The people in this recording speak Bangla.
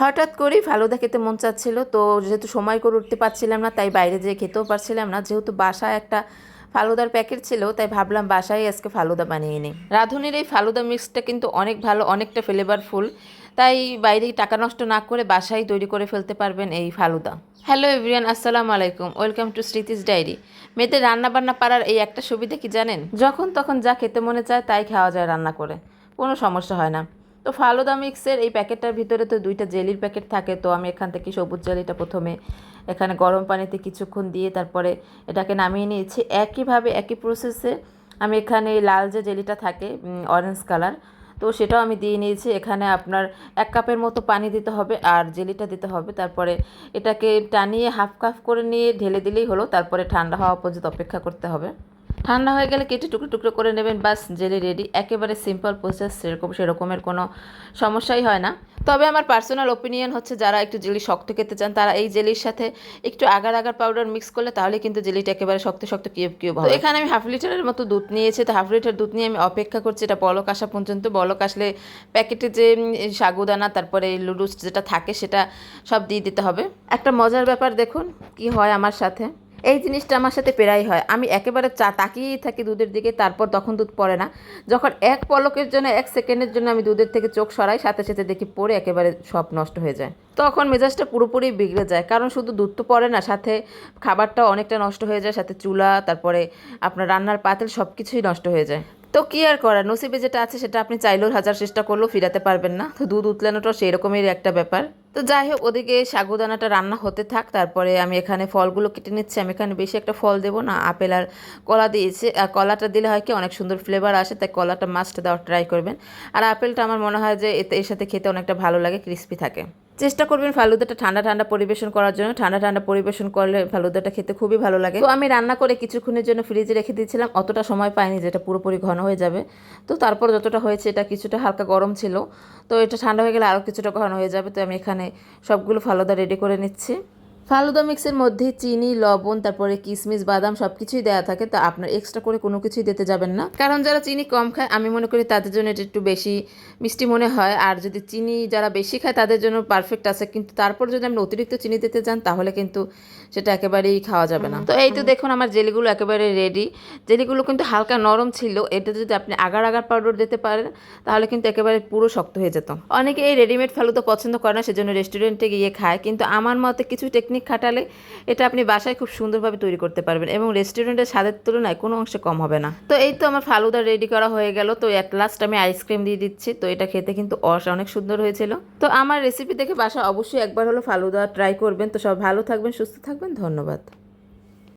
হঠাৎ করেই ফালুদা খেতে মন চাচ্ছিল। তো যেহেতু সময় করে উঠতে পারছিলাম না, তাই বাইরে যেয়ে খেতেও পারছিলাম না। যেহেতু বাসায় একটা ফালুদার প্যাকেট ছিল, তাই ভাবলাম বাসায় আজকে ফালুদা বানিয়ে নিই। রাঁধুনির এই ফালুদা মিক্সটা কিন্তু অনেক ভালো, অনেকটা ফ্লেভারফুল তাই বাইরে টাকা নষ্ট না করে বাসায় তৈরি করে ফেলতে পারবেন এই ফালুদা। হ্যালো এভরিয়ান আসসালামু আলাইকুম। ওয়েলকাম টু স্মৃতিস ডায়েরি। মেয়েদের রান্না বান্না পারার এই একটা সুবিধা কি জানেন? যখন তখন যা খেতে মনে চায় তাই খাওয়া যায় রান্না করে। কোনো সমস্যা হয় না। তো ফালুদা মিক্সের এই প্যাকেটটার ভিতরে তো দুইটা জেলির প্যাকেট থাকে, তো আমি এখান থেকে সবুজ জেলিটা প্রথমে এখানে গরম পানিতে কিছুক্ষণ দিয়ে তারপরে এটাকে নামিয়ে নিয়েছি। একইভাবে, একই প্রসেসে আমি এখানে লাল যে জেলিটা থাকে অরেঞ্জ কালার তো সেটাও আমি দিয়ে নিয়েছি। এখানে আপনার এক কাপের মতো পানি দিতে হবে আর জেলিটা দিতে হবে। তারপরে এটাকে টানিয়ে হাফ কাফ করে নিয়ে ঢেলে দিলেই হলো, তারপরে ঠান্ডা হওয়া পর্যন্ত অপেক্ষা করতে হবে। ঠান্ডা হয়ে গেলে কেটে টুকরো টুকরো করে নেবেন বাস জেলি রেডি। একেবারে সিম্পল প্রসেস সেরকম সেরকমের কোনো সমস্যাই হয় না। তবে আমার পার্সোনাল ওপিনিয়ন হচ্ছে যারা একটু জেলি শক্ত খেতে চান তারা এই জেলির সাথে একটু আগার আগার পাউডার মিক্স করলে তাহলে কিন্তু জেলিটা একেবারে শক্ত শক্ত কিউব কিউব হবে। এখানে আমি হাফ লিটারের মতো দুধ নিয়েছি তো হাফ লিটার দুধ নিয়ে আমি অপেক্ষা করছি এটা বলক আসা পর্যন্ত। বলক আসলে প্যাকেটে যে সাগুদানা তারপরে লুডুস যেটা থাকে সেটা সব দিয়ে দিতে হবে। একটা মজার ব্যাপার দেখুন কি হয় আমার সাথে। এই জিনিসটা আমার সাথে প্রায় হয়। আমি একেবারে চা তাকিয়েই থাকি দুধের দিকে, তারপর তখন দুধ পড়ে না। যখন এক পলকের জন্য, এক সেকেন্ডের জন্য আমি দুধের থেকে চোখ সরাই, সাথে সাথে দেখি পড়ে একেবারে সব নষ্ট হয়ে যায়। তখন মেজাজটা পুরোপুরি বিগড়ে যায়, কারণ শুধু দুধ তো পড়ে না, সাথে খাবারটা অনেকটা নষ্ট হয়ে যায়, সাথে চুলা, তারপরে আপনার রান্নার পাতিল সব কিছুই নষ্ট হয়ে যায়। তো কি আর করা নসিবে যেটা আছে সেটা আপনি চাইলেও হাজার চেষ্টা করলেও ফিরাতে পারবেন না। তো দুধ উতলানোটাও সেই একটা ব্যাপার। তো যাই হোক, ওদিকে সাগুদানাটা রান্না হতে থাক, তারপরে আমি এখানে ফলগুলো কেটে নিচ্ছি। আমি এখানে বেশি একটা ফল দেবো না, আপেল আর কলা দিয়েছি। আর কলাটা দিলে হয় কি, অনেক সুন্দর ফ্লেভার আসে, তাই কলাটা মাস্ট দেওয়ার ট্রাই করবেন। আর আপেলটা আমার মনে হয় যে এতে, এর সাথে খেতে অনেকটা ভালো লাগে ক্রিস্পি থাকে। চেষ্টা করবেন ফালুদাটা ঠান্ডা ঠান্ডা পরিবেশন করার জন্য। ঠান্ডা ঠান্ডা পরিবেশন করলে ফালুদাটা খেতে খুবই ভালো লাগে। তো আমি রান্না করে কিছুক্ষণের জন্য ফ্রিজে রেখে দিয়েছিলাম। অতটা সময় পাইনি যেটা পুরোপুরি ঘন হয়ে যাবে। তো তারপর যতটা হয়েছে এটা কিছুটা হালকা গরম ছিল। তো এটা ঠান্ডা হয়ে গেলে আরও কিছুটা ঘন হয়ে যাবে। তো আমি এখানে সবগুলো ফালুদা রেডি করে নিচ্ছি। ফালুদা মিক্সের মধ্যে চিনি, লবণ, তারপরে কিশমিশ বাদাম সব কিছুই দেওয়া থাকে, তা আপনার এক্সট্রা করে কোনো কিছুই দিতে যাবেন না। কারণ যারা চিনি কম খায়, আমি মনে করি তাদের জন্য এটা একটু বেশি মিষ্টি মনে হয়। আর যদি চিনি যারা বেশি খায়, তাদের জন্য পারফেক্ট আছে। কিন্তু তারপর যদি আপনি অতিরিক্ত চিনি দিতে যান তাহলে কিন্তু সেটা একেবারেই খাওয়া যাবে না। তো এই তো দেখুন, আমার জেলিগুলো একেবারে রেডি জেলিগুলো কিন্তু হালকা নরম ছিল। এটা যদি আপনি আগার আগার পাউডার দিতে পারেন, তাহলে কিন্তু একেবারে পুরো শক্ত হয়ে যেত। অনেকে এই রেডিমেড ফালুদা পছন্দ করে না, সেজন্য রেস্টুরেন্টে গিয়ে খায়। কিন্তু আমার মতে কিছু টেকনিক খাটালে এটা আপনি বাসায় খুব সুন্দরভাবে তৈরি করতে পারবেন এবং রেস্টুরেন্টের স্বাদের তুলনায় কোনো অংশে কম হবে না। তো এই তো আমার ফালুদা রেডি করা হয়ে গেল। তো অ্যাট লাস্ট আমি আইসক্রিম দিয়ে দিচ্ছি। তো এটা খেতে কিন্তু অস, অনেক সুন্দর হয়েছিল। তো আমার রেসিপি দেখে বাসা অবশ্যই একবার হলো ফালুদা ট্রাই করবেন। তো সব ভালো থাকবেন, সুস্থ থাকবেন। ধন্যবাদ।